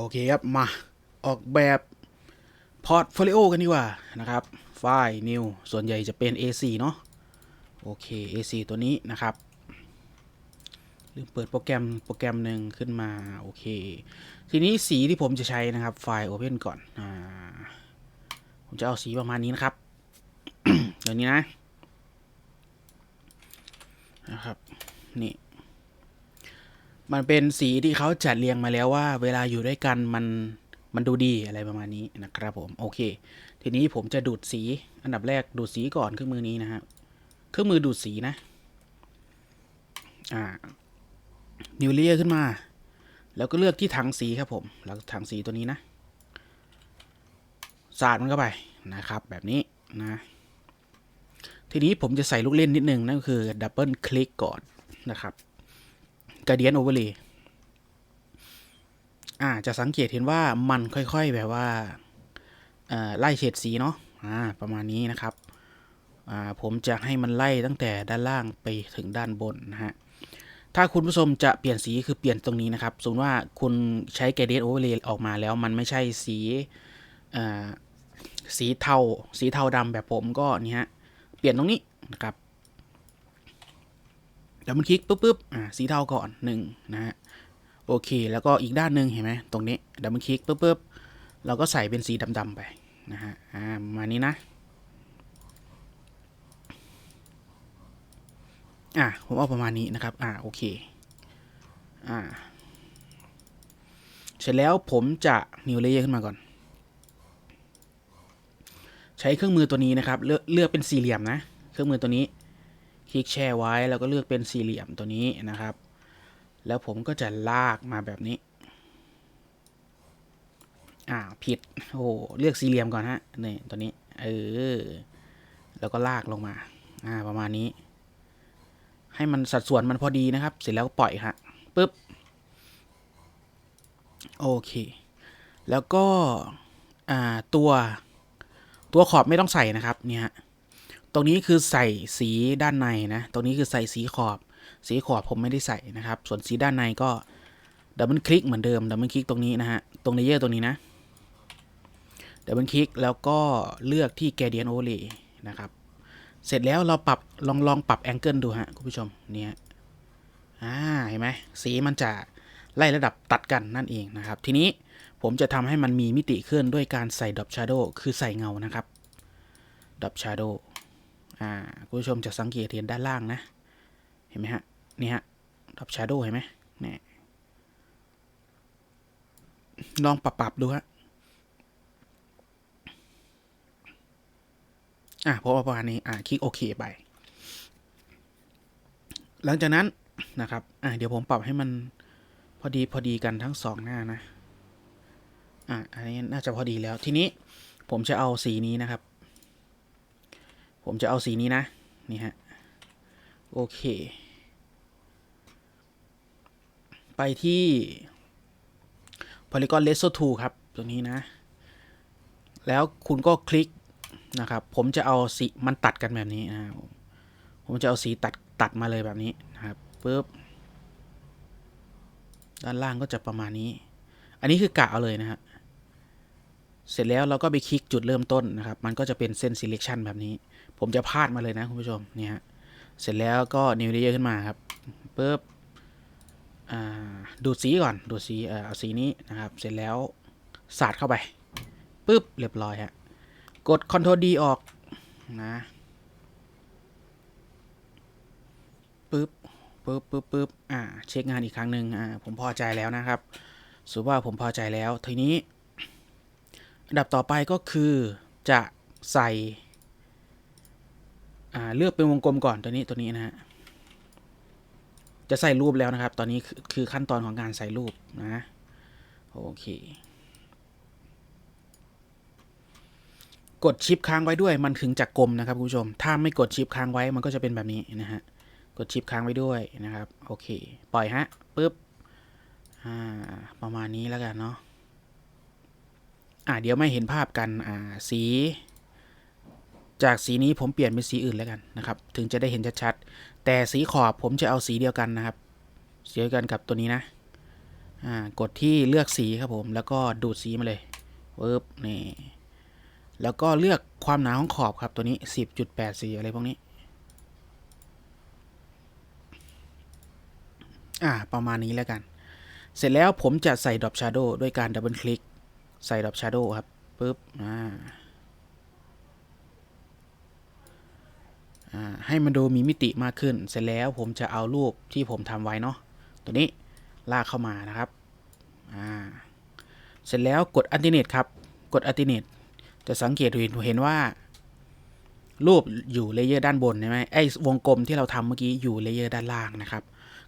โอเคครับ มาออกแบบพอร์ตโฟลิโอกันดีกว่านะครับ ไฟล์ new ส่วนใหญ่จะเป็น A4 เนาะโอเค A4 ตัวนี้นะครับ ลืมเปิดโปรแกรมโปรแกรมหนึ่งขึ้นมา โอเค ทีนี้สีที่ผมจะใช้นะครับ ไฟล์ Open ก่อนอ่าผมจะเอาสีประมาณนี้นะครับเดี๋ยวนี้นะนะครับ นี่ มันเป็นสีที่เขาจัดเรียงมาแล้วว่า เวลาอยู่ด้วยกันมันมันดูดีอะไรประมาณนี้นะครับผมโอเค ทีนี้ผมจะดูดสี อันดับแรกดูดสีก่อนเครื่องมือนี้นะฮะเครื่องมือดูดสีนะอ่านิวเลียขึ้นมา แล้วก็เลือกที่ถังสีครับผมแล้วถังสีตัวนี้นะสาดมันเข้าไปนะครับ แบบนี้นะทีนี้ผมจะใส่ลูกเล่นนิดนึงนั่นก็คือดับเบิลคลิกก่อนนะครับ ก r เดียนโอเวอร์เลย์อ่าจะสังเกตเห็นว่ามันค่อยๆแบบว่าเอ่อไล่เฉดสีเนาะอ่าประมาณนี้นะครับอ่าผมจะให้มันไล่ตั้งแต่ด้านล่างไปถึงด้านบนนะฮะถ้าคุณผู้ชมจะเปลี่ยนสีคือเปลี่ยนตรงนี้นะครับ สมมติว่าคุณใช้ g ก a d i e n t Overlay ออกมาแล้วมันไม่ใช่สีอ่าสีเทาสีเทาดำแบบผมก็นี่ฮะเปลี่ยนตรงนี้นะครับ ดับเบิลคลิกปุ๊บปุ๊บอ่าสีเทาก่อนหนึ่งนะฮะโอเค แล้วก็อีกด้านหนึ่งเห็นไหมตรงนี้ดับเบิลคลิกปุ๊บปุ๊บเราก็ใส่เป็นสีดำๆไปนะฮะอ่ามานี้นะอ่าผมเอาประมาณนี้นะครับ อ่าโอเค อ่า เสร็จแล้วผมจะนิวเลเยอร์ขึ้นมาก่อน ใช้เครื่องมือตัวนี้นะครับ เลือกเลือกเป็นสี่เหลี่ยมนะ เครื่องมือตัวนี้ คลิกแช่ไว้แล้วก็เลือกเป็นสี่เหลี่ยมตัวนี้นะครับ แล้วผมก็จะลากมาแบบนี้ อ่าผิดโอ้เลือกสี่เหลี่ยมก่อนฮะนี่ตัวนี้เออแล้วก็ลากลงมา อ่าประมาณนี้ ให้มันสัดส่วนมันพอดีนะครับ เสร็จแล้วก็ปล่อยฮะปึ๊บโอเค แล้วก็ อ่าตัวตัวขอบไม่ต้องใส่นะครับเนี่ยฮะ ตรงนี้คือใส่สีด้านในนะ ตรงนี้คือใส่สีขอบ สีขอบผมไม่ได้ใส่นะครับ ส่วนสีด้านในก็ดับเบิลคลิกเหมือนเดิม ดับเบิลคลิกตรงนี้นะฮะ ตรงเลเยอร์ตรงนี้นะ ดับเบิลคลิกแล้วก็เลือกที่ gradient overlay นะครับ เสร็จแล้วเราปรับลองลองปรับแองเกิลดูฮะคุณผู้ชม เนี่ยอ่าเห็นไหมสีมันจะไล่ระดับตัดกันนั่นเองนะครับ ทีนี้ผมจะทำให้มันมีมิติขึ้นด้วยการใส่ drop shadow คือใส่เงานะครับ drop shadow อ่าคุณผู้ชมจะสังเกตเห็นด้านล่างนะ เห็นไหมฮะ นี่ฮะ drop shadow เห็นไหมเนี่ยลองปรับปรับดูฮะ อะพอประมาณนี้ อะคลิกโอเคไป หลังจากนั้นนะครับ อะเดี๋ยวผมปรับให้มันพอดีพอดีกันทั้งสองหน้านะ อะอันนี้น่าจะพอดีแล้ว ทีนี้ผมจะเอาสีนี้นะครับ ผมจะเอาสีนี้นะ นี่ฮะ โอเค ไปที่ Polygon Lasso Tool ครับ ตรงนี้นะ แล้วคุณก็คลิกนะครับ ผมจะเอาสี มันตัดกันแบบนี้นะผมจะเอาสีตัดตัดมาเลยแบบนี้นะครับปุ๊บด้านล่างก็จะประมาณนี้ อันนี้คือกะเอาเลยนะฮะ เสร็จแล้วเราก็ไปคลิกจุดเริ่มต้นนะครับ มันก็จะเป็นเส้น selection แบบนี้ ผมจะพาดมาเลยนะคุณผู้ชมเนี่ยเสร็จแล้วก็ new layer ขึ้นมาครับปุ๊บดูดสีก่อน ดูดสีเออเอาสีนี้นะครับ เสร็จแล้วสาดเข้าไปปุ๊บเรียบร้อยฮะกด Ctrl D ออกนะปึ๊บปึ๊บปึ๊บปึ๊บอ่า เช็คงานอีกครั้งหนึ่งอ่า ผมพอใจแล้วนะครับสุว่าผมพอใจแล้ว ทีนี้ อันดับต่อไปก็คือจะใส่ อ่าเลือกเป็นวงกลมก่อนตัวนี้ตัวนี้นะฮะจะใส่รูปแล้วนะครับ ตอนนี้คือขั้นตอนของการใส่รูปนะโอเค กดชิปค้างไว้ด้วยมันถึงจะกลมนะครับคุณผู้ชม ถ้าไม่กดชิปค้างไว้มันก็จะเป็นแบบนี้นะฮะกดชิปค้างไว้ด้วยนะครับโอเค ปล่อยฮะปุ๊บอ่าประมาณนี้แล้วกันเนาะอ่าเดี๋ยวไม่เห็นภาพกันอ่าสี จากสีนี้ผมเปลี่ยนเป็นสีอื่นแล้วกันนะครับ ถึงจะได้เห็นชัดๆ แต่สีขอบผมจะเอาสีเดียวกันนะครับ สีเดียวกันกับตัวนี้นะอ่ากดที่เลือกสีครับผมแล้วก็ดูดสีมาเลยปึ๊บนี่แล้วก็เลือกความหนาของขอบครับตัวนี้ 10.84อะไรพวกนี้ อ่าประมาณนี้แล้วกัน เสร็จแล้วผมจะใส่ดรอปชาร์โดด้วยการดับเบิลคลิก ใส่ดรอปชาร์โดครับปึ๊บอ่า อ่า ให้มันดูมีมิติมากขึ้น เสร็จแล้วผมจะเอารูปที่ผมทำไว้เนาะตัวนี้ลากเข้ามานะครับเสร็จแล้วกดอันติเนตครับ กดอันติเนตจะสังเกตเห็นเห็นว่า รูปอยู่เลเยอร์ด้านบนใช่ไหมไอ้วงกลมที่เราทำเมื่อกี้อยู่เลเยอร์ด้านล่างนะครับ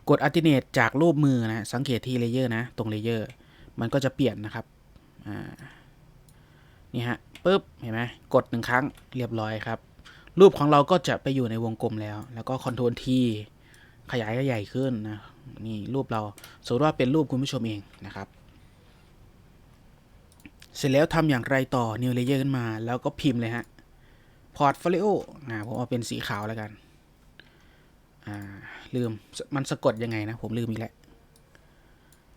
กดอัติเนตจากรูปมือนะสังเกตที่เลเยอร์นะ ตรงเลเยอร์มันก็จะเปลี่ยนนะครับนี่ฮะปุ๊บเห็นไหมกดหนึ่งครั้งเรียบร้อยครับ รูปของเราก็จะไปอยู่ในวงกลมแล้ว แล้วก็คอนโทรลทีขยายก็ใหญ่ขึ้นนะนี่รูปเราสมมติว่าเป็นรูปคุณผู้ชมเองนะครับ เสร็จแล้วทำอย่างไรต่อ New Layer ขึ้นมา แล้วก็พิมพ์เลยฮะ Portfolio นะผมเอาเป็นสีขาวแล้วกัน อ่า ลืมมันสะกดยังไงนะ ผมลืมอีกแล้ว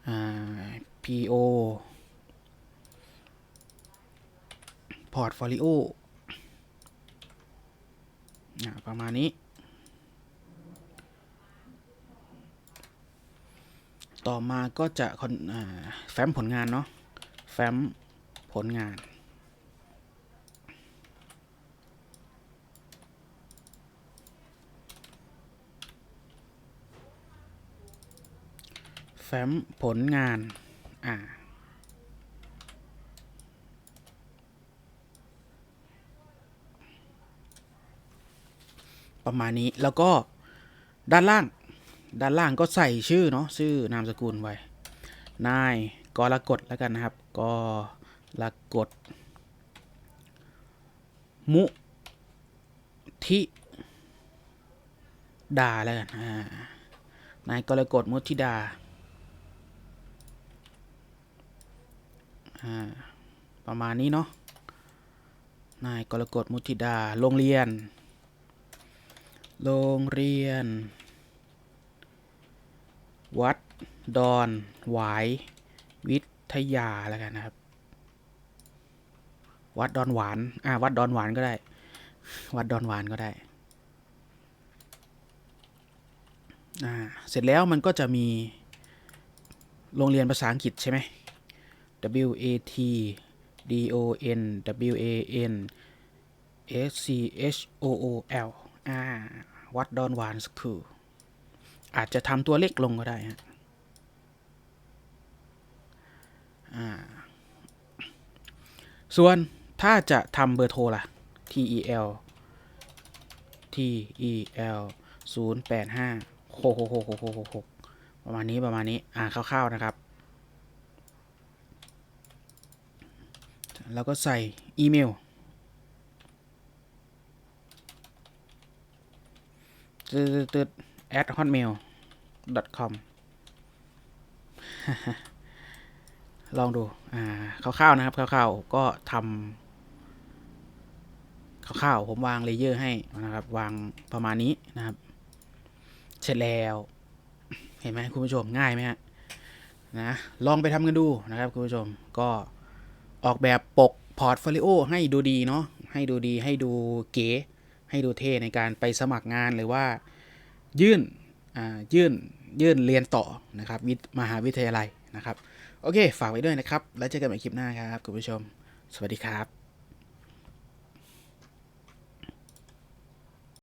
อ่า P O Portfolio ประมาณนี้ ต่อมาก็จะแฟ้มผลงานเนาะ แฟ้มผลงาน แฟ้มผลงาน อ่า ประมาณนี้แล้วก็ด้านล่าง ด้านล่างก็ใส่ชื่อเนาะชื่อนามสกุลไว้ นายกรกฎแล้วกันนะครับกรกฎมุทิดาแล้วกันนายกรกฎมุทิดาอ่าประมาณนี้เนาะนายกรกฎมุทิดา โรงเรียน โรงเรียน วัด ดอนหวาย วิทยาแล้วกันนะครับ วัดดอนหวาน อ่า วัดดอนหวานก็ได้ วัดดอนหวานก็ได้ อ่า เสร็จแล้วมันก็จะมี โรงเรียนภาษาอังกฤษใช่ไหม W A T D O N W A N S C H O O L อ่า วัดดอนวานสคูลอาจจะทำตัวเล็กลงก็ได้ฮะส่วนถ้าจะทำเบอร์โทรล่ะ T E L T E L 0 8 5 6 6 6 6 6 6ประมาณนี้ประมาณนี้ อ่าคร่าวๆนะครับ แล้วก็ใส่อีเมล ตึ๊ดตึ๊ด at hotmail com ลองดูอ่าคร่าวๆนะครับคร่าวๆก็ทำคร่าวๆผมวางเลเยอร์ให้นะครับ วางประมาณนี้นะครับ เสร็จแล้ว เห็นไหมคุณผู้ชมง่ายไหมฮะนะลองไปทำกันดูนะครับคุณผู้ชมก็ออกแบบปกพอร์ตโฟลิโอให้ดูดีเนาะให้ดูดีให้ดูเก๋ ให้ดูเท่ในการไปสมัครงานหรือว่า ยื่นอ่ายื่นยื่นเรียนต่อนะครับวิมหาวิทยาลัยนะครับ โอเค ฝากไว้ด้วยนะครับ แล้วเจอกันใหม่คลิปหน้าครับ คุณผู้ชม สวัสดีครับ